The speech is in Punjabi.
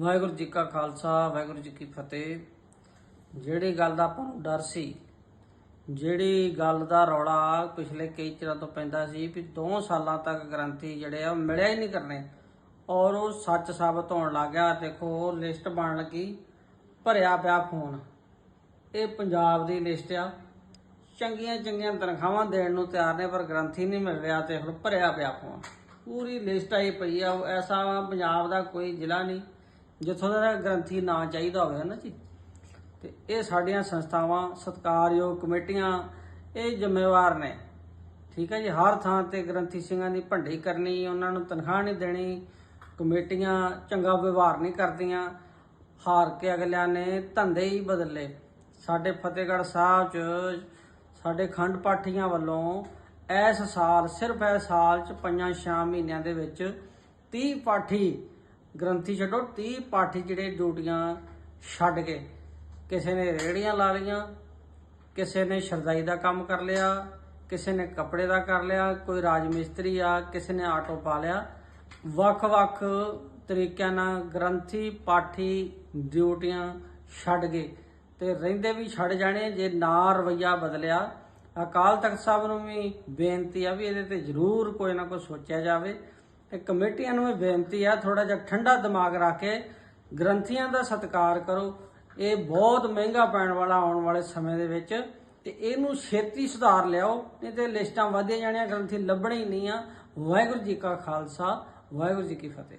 ਵਾਹਿਗੁਰੂ ਜੀ ਕਾ ਖਾਲਸਾ, ਵਾਹਿਗੁਰੂ ਜੀ ਕੀ ਫਤਿਹ। ਜਿਹੜੀ ਗੱਲ ਦਾ ਆਪਾਂ ਨੂੰ ਡਰ ਸੀ, ਜਿਹੜੀ ਗੱਲ ਦਾ ਰੌਲਾ ਪਿਛਲੇ ਕਈ ਚਿਰਾਂ ਤੋਂ ਪੈਂਦਾ ਸੀ ਵੀ 2 ਸਾਲਾਂ ਤੱਕ ਗ੍ਰੰਥੀ ਜਿਹੜੇ ਆ ਉਹ ਮਿਲਿਆ ਹੀ ਨਹੀਂ ਕਰਨੇ, ਔਰ ਉਹ ਸੱਚ ਸਾਬਤ ਹੋਣ ਲੱਗ ਗਿਆ। ਦੇਖੋ ਲਿਸਟ ਬਣ ਲੱਗੀ, ਭਰਿਆ ਪਿਆ ਫੋਨ। ਇਹ ਪੰਜਾਬ ਦੀ ਲਿਸਟ ਆ। ਚੰਗੀਆਂ ਚੰਗੀਆਂ ਤਨਖਾਹਾਂ ਦੇਣ ਨੂੰ ਤਿਆਰ ਨੇ, ਪਰ ਗ੍ਰੰਥੀ ਨਹੀਂ ਮਿਲ ਰਿਹਾ ਤੇ ਹੁਣ ਭਰਿਆ ਪਿਆ ਫੋਨ। ਪੂਰੀ ਲਿਸਟ ਆਈ ਪਈ ਆ, ਉਹ ਐਸਾ ਪੰਜਾਬ ਦਾ ਕੋਈ ਜ਼ਿਲ੍ਹਾ ਨਹੀਂ। ਜਿੱਥੋਂ ਦਾ ਗ੍ਰੰਥੀ ਨਾਂ ਚਾਹੀਦਾ ਹੋਵੇ ਨਾ ਜੀ? ਤੇ ਇਹ ਸਾਡੀਆਂ ਸੰਸਥਾਵਾਂ, ਸਤਿਕਾਰਯੋਗ ਕਮੇਟੀਆਂ, ਇਹ ਜ਼ਿੰਮੇਵਾਰ ਨੇ। ਠੀਕ ਹੈ ਜੀ? ਹਰ ਥਾਂ ਤੇ ਗ੍ਰੰਥੀ ਸਿੰਘਾਂ ਦੀ ਭੰਡੀ ਕਰਨੀ, ਉਹਨਾਂ ਨੂੰ ਤਨਖਾਹ ਨਹੀਂ ਦੇਣੀ, ਕਮੇਟੀਆਂ ਚੰਗਾ ਵਿਵਹਾਰ ਨਹੀਂ ਕਰਦੀਆਂ, ਹਾਰ ਕੇ ਅਗਲਿਆਂ ਨੇ ਧੰਦੇ ਹੀ ਬਦਲੇ। ਸਾਡੇ ਫਤਿਹਗੜ੍ਹ ਸਾਹਿਬ 'ਚ, ਸਾਡੇ ਖੰਡ ਪਾਠੀਆਂ ਵੱਲੋਂ ਇਸ ਸਾਲ, ਸਿਰਫ ਇਸ ਸਾਲ 'ਚ ਪੰਜਾਂ ਛਾਂ ਮਹੀਨਿਆਂ ਦੇ ਵਿੱਚ 30 ਪਾਠੀ ਗ੍ਰੰਥੀ ਛੱਡੋ 30 ਪਾਠੀ ਜਿਹੜੇ ਡਿਊਟੀਆਂ ਛੱਡ ਕੇ ਕਿਸੇ ਨੇ ਰੇੜੀਆਂ ਲਾ ਲਈਆਂ, ਕਿਸੇ ਨੇ ਸ਼ਰਦਾਈ ਦਾ ਕੰਮ ਕਰ ਲਿਆ, ਕਿਸੇ ਨੇ ਕੱਪੜੇ ਦਾ ਕਰ ਲਿਆ, ਕੋਈ ਰਾਜ ਮਿਸਤਰੀ ਆ, ਕਿਸੇ ਨੇ ਆਟੋ ਪਾ ਲਿਆ, ਵੱਖ-ਵੱਖ ਤਰੀਕਿਆਂ ਨਾਲ ਗ੍ਰੰਥੀ ਪਾਠੀ ਡਿਊਟੀਆਂ ਛੱਡ ਗਏ ਤੇ ਰਹਿੰਦੇ ਵੀ ਛੱਡ ਜਾਣੇ, ਜੇ ਨਾ ਰਵਈਆ ਬਦਲਿਆ, ਅਕਾਲ ਤਖਤ ਸਾਹਿਬ ਨੂੰ ਵੀ ਬੇਨਤੀ ਆ ਵੀ ਇਹਦੇ ਤੇ ਜ਼ਰੂਰ ਕੋਈ ਨਾ ਕੋਈ ਸੋਚਿਆ ਜਾਵੇ। ਤੇ ਕਮੇਟੀਆਂ ਨੂੰ ਇਹ ਬੇਨਤੀ ਆ ਥੋੜਾ ਜਿਹਾ ਠੰਡਾ ਦਿਮਾਗ ਰੱਖ ਕੇ ਗ੍ਰੰਥੀਆਂ ਦਾ ਸਤਿਕਾਰ ਕਰੋ। ਇਹ ਬਹੁਤ ਮਹਿੰਗਾ ਪੈਣ ਵਾਲਾ ਆਉਣ ਵਾਲੇ ਸਮੇਂ ਦੇ ਵਿੱਚ ਤੇ ਇਹਨੂੰ ਛੇਤੀ ਸੁਧਾਰ ਲਿਆਓ। ਨਹੀਂ ਤੇ ਲਿਸਟਾਂ ਵਧਦੀਆਂ ਜਾਣੀਆਂ, ਗ੍ਰੰਥੀ ਲੱਭਣੇ ਹੀ ਨਹੀਂ ਆ। ਵਾਹਿਗੁਰੂ ਜੀ ਕਾ ਖਾਲਸਾ, ਵਾਹਿਗੁਰੂ ਜੀ ਕੀ ਫਤਿਹ।